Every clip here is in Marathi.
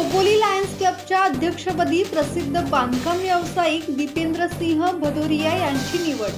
खोपोली लायन्स क्लबच्या अध्यक्षपदी प्रसिद्ध बांधकाम व्यावसायिक दीपेंद्र सिंह भदोरिया यांची निवड.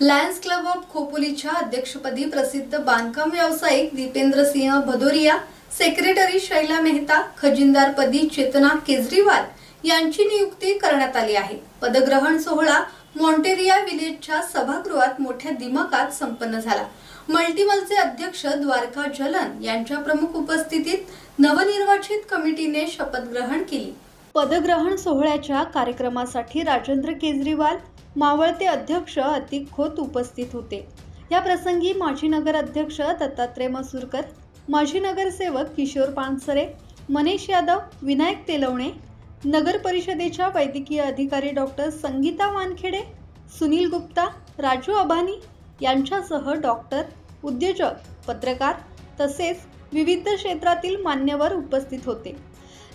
लायन्स क्लब ऑफ खोपोलीच्या अध्यक्षपदी प्रसिद्ध बांधकाम व्यावसायिक दीपेंद्र सिंह भदोरिया सेक्रेटरी शैला मेहता खजिनदारपदी चेतना केजरीवाल यांची नियुक्ती करण्यात आली आहे. पदग्रहण सोहळा मॉन्टेरिया विलेजच्या सभागृहात मोठ्या दिमकात संपन्न झाला. मल्टीमलचे अध्यक्ष द्वारका जलन यांच्या प्रमुख उपस्थितीत नवनिर्वाचित कमिटीने शपथ ग्रहण केली. पदग्रहण सोहळ्याच्या कार्यक्रमासाठी राजेंद्र केजरीवाल मावळते अध्यक्ष अतिक खोत उपस्थित होते. या प्रसंगी माजी नगर अध्यक्ष दत्तात्रय मसूरकर माजी नगरसेवक किशोर पानसरे मनीष यादव विनायक तेलवणे नगर परिषदेच्या वैद्यकीय अधिकारी डॉक्टर संगीता वानखेडे सुनील गुप्ता राजू अबानी यांच्यासह डॉक्टर उद्योजक पत्रकार तसेच विविध क्षेत्रातील मान्यवर उपस्थित होते.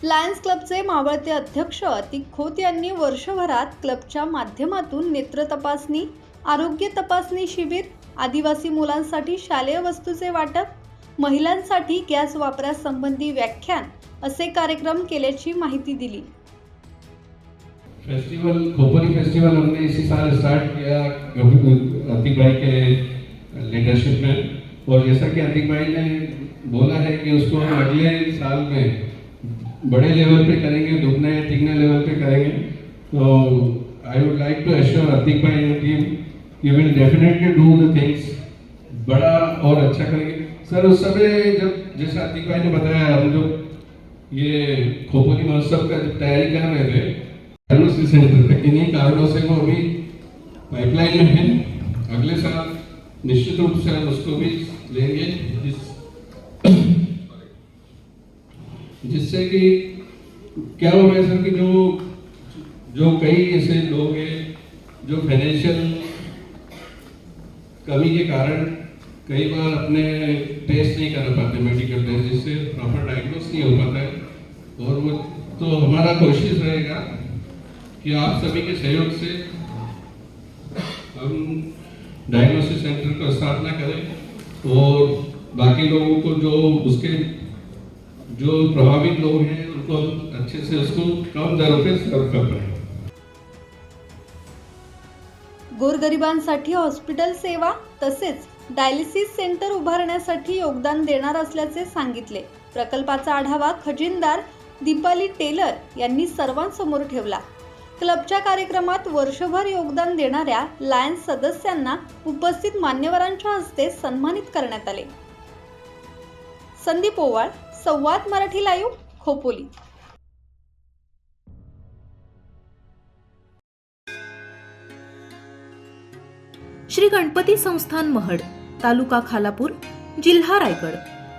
लायन्स क्लबचे मावळते अध्यक्ष अतिक खोत यांनी वर्षभरात क्लबच्या माध्यमातून नेत्र तपासणी आरोग्य तपासणी शिबिर आदिवासी मुलांसाठी शालेय वस्तूचे वाटप महिलांसाठी गॅस वापरासंबंधी व्याख्यान असे कार्यक्रम केल्याची माहिती दिली. फेस्टिवल खोपरी फेस्टिवल हमने इसी साल स्टार्ट किया। अतिक भाई के लीडरशिप में। और जैसा कि अतिक भाई ने बोला है कि उसको हम अगले साल में बड़े लेवल पे करेंगे, दुगने, तिगने लेवल पे करेंगे। तो I would like to assure Atiq भाई and team you will definitely do the things बड़ा और अच्छा करेंगे। सर उस समय जब, जैसा अतिक भाई ने बताया, हम लोग ये खोपोली महोत्सव का जब तैयारी कर रहे थे एनओसी सेंटर इन्हीं कारणों से वो अभी पाइपलाइन में है। अगले साल निश्चित रूप से हम उसको भी लेंगे, जिस जिससे कि क्या हो रहा है सर कि जो जो कई ऐसे लोग हैं, जो फाइनेंशियल कमी के कारण कई बार अपने टेस्ट नहीं कर पाते मेडिकल टेस्ट जिससे प्रॉपर डायग्नोस नहीं हो पाता है। और वो तो हमारा कोशिश रहेगा कि आप सभी के सहयोग से हम डायग्नोसिस सेंटर का स्थापना करें और बाकी लोगों को जो उसके जो प्रभावित लोग हैं उनको अच्छे से उसको कम दरों पर सर्व कर पाए। गोरगरिबांसाठी हॉस्पिटल सेवा तसेच डायलिसिस सेंटर उभारण्यासाठी योगदान देणार असल्याचे सांगितले. प्रकल्पाचा आढावा खजिनदार दीपाली टेलर यांनी सर्वांसमोर ठेवला. क्लबच्या कार्यक्रमात वर्षभर योगदान देणाऱ्या लायन्स सदस्यांना उपस्थित मान्यवरांच्या हस्ते सन्मानित करण्यात आले. संदीप ओवाळ संवाद मराठी लाईव्ह खोपोली. श्री गणपती संस्थान महड तालुका खालापूर जिल्हा रायगड.